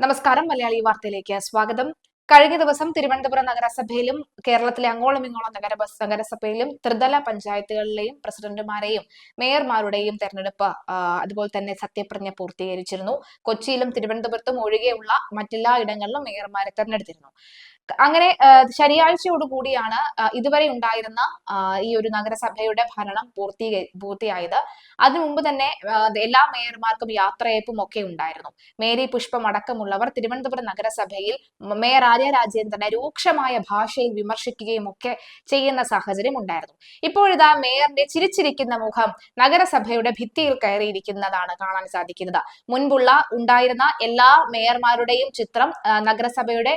നമസ്കാരം മലയാളി വാർത്തയിലേക്ക് സ്വാഗതം. കഴിഞ്ഞ ദിവസം തിരുവനന്തപുരം നഗരസഭയിലും കേരളത്തിലെ അങ്ങോളം ഇങ്ങോളം നഗര നഗരസഭയിലും ത്രിതല പഞ്ചായത്തുകളിലെയും പ്രസിഡന്റുമാരെയും മേയർമാരുടെയും തെരഞ്ഞെടുപ്പ് അതുപോലെ തന്നെ സത്യപ്രതിജ്ഞ പൂർത്തീകരിച്ചിരുന്നു. കൊച്ചിയിലും തിരുവനന്തപുരത്തും ഒഴികെയുള്ള മറ്റെല്ലാ ഇടങ്ങളിലും മേയർമാരെ തെരഞ്ഞെടുത്തിരുന്നു. അങ്ങനെ ശനിയാഴ്ചയോട് കൂടിയാണ് ഇതുവരെ ഉണ്ടായിരുന്ന ഈ ഒരു നഗരസഭയുടെ ഭരണം പൂർത്തീകരി പൂർത്തിയായത്. അതിനു മുമ്പ് തന്നെ എല്ലാ മേയർമാർക്കും യാത്രയപ്പും ഒക്കെ ഉണ്ടായിരുന്നു. മേരി പുഷ്പം അടക്കമുള്ളവർ തിരുവനന്തപുരം നഗരസഭയിൽ മേയർ ആര്യ രാജേന്ദ്രനെ രൂക്ഷമായ ഭാഷയിൽ വിമർശിക്കുകയും ഒക്കെ ചെയ്യുന്ന സാഹചര്യം ഉണ്ടായിരുന്നു. ഇപ്പോഴിതാ മേയറിന്റെ ചിരിച്ചിരിക്കുന്ന മുഖം നഗരസഭയുടെ ഭിത്തിയിൽ കയറിയിരിക്കുന്നതാണ് കാണാൻ സാധിക്കുന്നത്. മുൻപുള്ള ഉണ്ടായിരുന്ന എല്ലാ മേയർമാരുടെയും ചിത്രം നഗരസഭയുടെ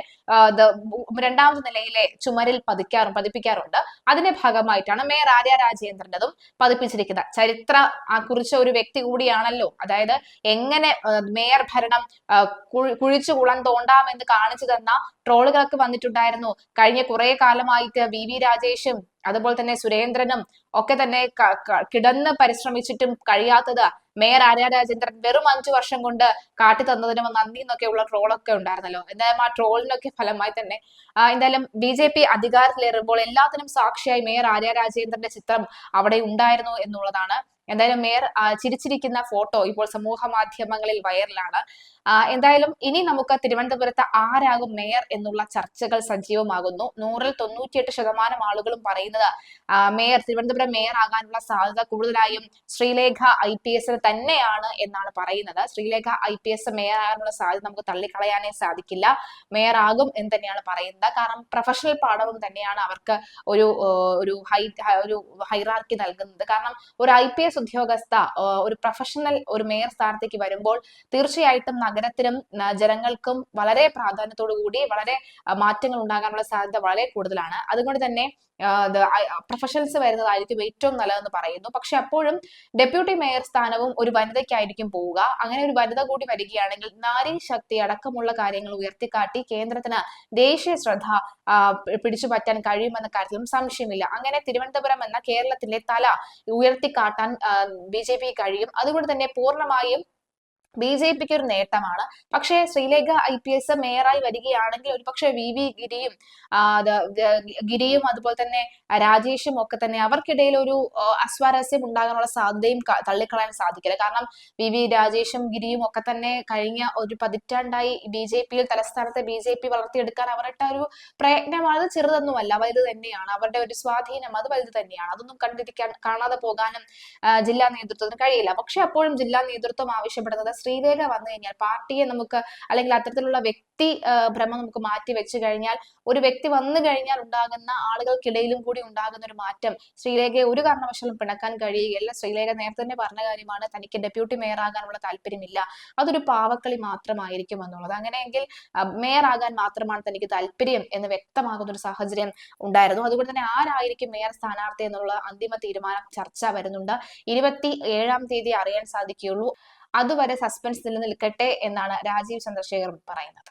രണ്ടാമത് നിലയിലെ ചുമരിൽ പതിക്കാറും പതിപ്പിക്കാറുണ്ട്. അതിന്റെ ഭാഗമായിട്ടാണ് മേയർ ആര്യ രാജേന്ദ്രന്റെതും പതിപ്പിച്ചിരിക്കുന്നത്. ചരിത്ര കുറിച്ച ഒരു വ്യക്തി കൂടിയാണല്ലോ. അതായത് എങ്ങനെ മേയർ ഭരണം കുഴിച്ചു കുളം തോണ്ടാമെന്ന് കാണിച്ചു തന്ന ട്രോളുകളൊക്കെ വന്നിട്ടുണ്ടായിരുന്നു. കഴിഞ്ഞ കുറെ കാലമായിട്ട് വി. വി. രാജേഷും അതുപോലെ തന്നെ സുരേന്ദ്രനും ഒക്കെ തന്നെ കിടന്ന് പരിശ്രമിച്ചിട്ടും കഴിയാത്തത് മേയർ ആര്യ രാജേന്ദ്രൻ വെറും അഞ്ചു വർഷം കൊണ്ട് കാട്ടി തന്നതിനും നന്ദി എന്നൊക്കെയുള്ള ട്രോളൊക്കെ ഉണ്ടായിരുന്നല്ലോ. എന്തായാലും ആ ട്രോളിനൊക്കെ ഫലമായി തന്നെ എന്തായാലും ബി ജെ പി അധികാരത്തിലേറുമ്പോൾ എല്ലാത്തിനും സാക്ഷിയായി മേയർ ആര്യ രാജേന്ദ്രന്റെ ചിത്രം അവിടെ ഉണ്ടായിരുന്നു എന്നുള്ളതാണ്. എന്തായാലും മേയർ ചിരിച്ചിരിക്കുന്ന ഫോട്ടോ ഇപ്പോൾ സമൂഹ മാധ്യമങ്ങളിൽ വൈറലാണ്. എന്തായാലും ഇനി നമുക്ക് തിരുവനന്തപുരത്ത് ആരാകും മേയർ എന്നുള്ള ചർച്ചകൾ സജീവമാകുന്നു. നൂറിൽ തൊണ്ണൂറ്റിയെട്ട് ശതമാനം ആളുകളും പറയുന്നത് മേയർ തിരുവനന്തപുരം മേയർ ആകാനുള്ള സാധ്യത കൂടുതലായും ശ്രീലേഖ ഐ പി എസിന് തന്നെയാണ് എന്നാണ് പറയുന്നത്. Sreelekha I P S mayor ആകാനുള്ള സാധ്യത നമുക്ക് തള്ളിക്കളയാനേ സാധിക്കില്ല. മേയർ ആകും എന്ന് തന്നെയാണ് പറയുന്നത്. കാരണം പ്രൊഫഷണൽ പാഠവും തന്നെയാണ് അവർക്ക് ഒരു ഒരു ഹൈ ഒരു ഹൈറാർക്കി നൽകുന്നത്. കാരണം ഒരു ഐ പി എസ് ഉദ്യോഗസ്ഥ ഒരു പ്രൊഫഷണൽ ഒരു മേയർ സ്ഥാനത്തേക്ക് വരുമ്പോൾ തീർച്ചയായിട്ടും നഗരത്തിനും ജനങ്ങൾക്കും വളരെ പ്രാധാന്യത്തോടു കൂടി വളരെ മാറ്റങ്ങൾ ഉണ്ടാകാനുള്ള സാധ്യത വളരെ കൂടുതലാണ്. അതുകൊണ്ട് തന്നെ പ്രൊഫഷണൽസ് വരുന്നതായിരിക്കും ഏറ്റവും നല്ലതെന്ന് പറയുന്നു. പക്ഷെ അപ്പോഴും ഡെപ്യൂട്ടി മേയർ സ്ഥാനവും ഒരു വനിതയ്ക്കായിരിക്കും പോവുക. അങ്ങനെ ഒരു വനിത കൂടി വരികയാണെങ്കിൽ നാരി ശക്തി അടക്കമുള്ള കാര്യങ്ങൾ ഉയർത്തിക്കാട്ടി കേന്ദ്രത്തിന് ദേശീയ ശ്രദ്ധ പിടിച്ചു പറ്റാൻ കഴിയുമെന്ന കാര്യത്തിലും സംശയമില്ല. അങ്ങനെ തിരുവനന്തപുരം എന്ന കേരളത്തിന്റെ തല ഉയർത്തിക്കാട്ടാൻ ബി ജെ പി കഴിയും. അതുകൊണ്ട് തന്നെ പൂർണമായും ബി ജെ പിക്ക് ഒരു നേട്ടമാണ്. പക്ഷേ ശ്രീലേഖ ഐ പി എസ് മേയറായി വരികയാണെങ്കിൽ ഒരുപക്ഷെ വി വി ഗിരിയും ഗിരിയും അതുപോലെ തന്നെ രാജേഷും ഒക്കെ തന്നെ അവർക്കിടയിൽ ഒരു അസ്വാരസ്യം ഉണ്ടാകാനുള്ള സാധ്യതയും തള്ളിക്കളയാൻ സാധിക്കില്ല. കാരണം വി വി രാജേഷും ഗിരിയും ഒക്കെ തന്നെ കഴിഞ്ഞ ഒരു പതിറ്റാണ്ടായി ബി ജെ പിയിൽ തലസ്ഥാനത്തെ ബി ജെ പി വളർത്തിയെടുക്കാൻ അവരുടെ ഒരു പ്രയത്നം അത് ചെറുതൊന്നുമല്ല. വലുത് തന്നെയാണ്. അവരുടെ ഒരു സ്വാധീനം അത് വലുത് തന്നെയാണ്. അതൊന്നും കണ്ടിരിക്കാൻ കാണാതെ പോകാനും ജില്ലാ നേതൃത്വത്തിന് കഴിയില്ല. പക്ഷെ അപ്പോഴും ജില്ലാ നേതൃത്വം ആവശ്യപ്പെടുന്നത് ശ്രീരേഖ വന്നു കഴിഞ്ഞാൽ പാർട്ടിയെ നമുക്ക് അല്ലെങ്കിൽ അത്തരത്തിലുള്ള വ്യക്തി ഭ്രമം നമുക്ക് മാറ്റി വെച്ചു കഴിഞ്ഞാൽ ഒരു വ്യക്തി വന്നു കഴിഞ്ഞാൽ ഉണ്ടാകുന്ന ആളുകൾക്കിടയിലും കൂടി ഉണ്ടാകുന്ന ഒരു മാറ്റം ശ്രീരേഖയെ ഒരു കാരണവശാലും പിണക്കാൻ കഴിയുകയില്ല. ശ്രീരേഖ നേരത്തെ തന്നെ പറഞ്ഞ കാര്യമാണ് തനിക്ക് ഡെപ്യൂട്ടി മേയർ ആകാനുള്ള താല്പര്യമില്ല. അതൊരു പാവക്കളി മാത്രമായിരിക്കും എന്നുള്ളത്. അങ്ങനെയെങ്കിൽ മേയർ ആകാൻ മാത്രമാണ് തനിക്ക് താല്പര്യം എന്ന് വ്യക്തമാകുന്ന ഒരു സാഹചര്യം ഉണ്ടായിരുന്നു. അതുകൊണ്ട് തന്നെ ആരായിരിക്കും മേയർ സ്ഥാനാർത്ഥി എന്നുള്ള അന്തിമ തീരുമാനം ചർച്ച വരുന്നുണ്ട്. ഇരുപത്തി ഏഴാം തീയതി അറിയാൻ സാധിക്കുകയുള്ളൂ. അതുവരെ സസ്പെൻസ് നിലനിൽക്കട്ടെ എന്നാണ് രാജീവ് ചന്ദ്രശേഖർ പറയുന്നത്.